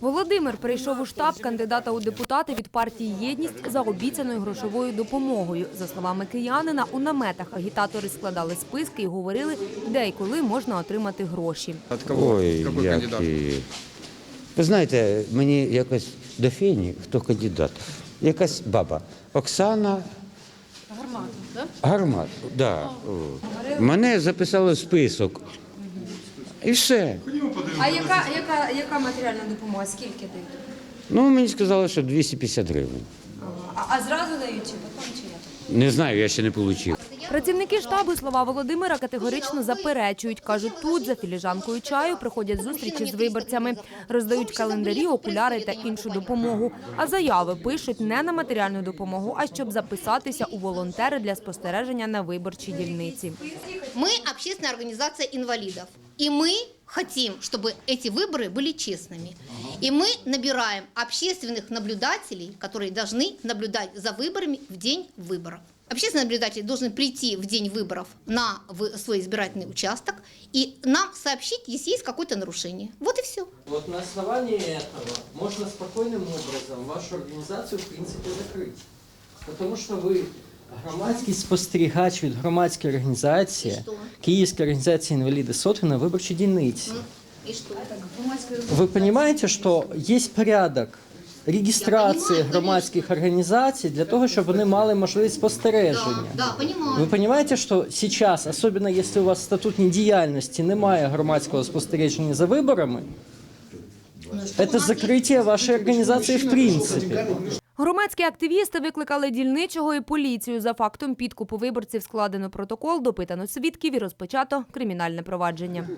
Володимир прийшов у штаб кандидата у депутати від партії «Єдність» за обіцяною грошовою допомогою. За словами киянина, у наметах агітатори складали списки і говорили, де і коли можна отримати гроші. От кого? Ой, Какой кандидат? які. Ви знаєте, мені якось до фені, хто кандидат? Якась баба. Оксана. Гармат, так? Гармат, так. Да. О. Мене записали в список. І все. А яка, яка, яка матеріальна допомога? Скільки дають? Ну, мені сказали, що 250 гривень. А, а зразу дають чи потім чи як? Не знаю, я ще не отримав. Працівники штабу слова Володимира категорично заперечують. Кажуть, тут за філіжанкою чаю приходять зустрічі з виборцями, роздають календарі, окуляри та іншу допомогу. А заяви пишуть не на матеріальну допомогу, а щоб записатися у волонтери для спостереження на виборчій дільниці. Мы общественная организация инвалидов. И мы хотим, чтобы эти выборы были честными. И мы набираем общественных наблюдателей, которые должны наблюдать за выборами в день выборов. Общественные наблюдатели должны прийти в день выборов на в- свой избирательный участок и нам сообщить, если есть какое-то нарушение. Вот и все. Вот на основании этого можно спокойным образом вашу организацию в принципе закрыть. Потому що ви громадський спостерігач від громадської організації? Київської організації інваліди СОТР на виборчій дільниці. И что? Вы понимаете, что есть порядок реєстрації понимаю, громадських організацій для того, щоб вони мали можливість спостереження. да, понимаю. Ви понимаете, що сейчас, особенно если у вас в статутній діяльності немає громадського спостереження за виборами, це закриття вашої організації в принципі. Громадські активісти викликали дільничого і поліцію. За фактом підкупу виборців складено протокол, допитано свідків і розпочато кримінальне провадження.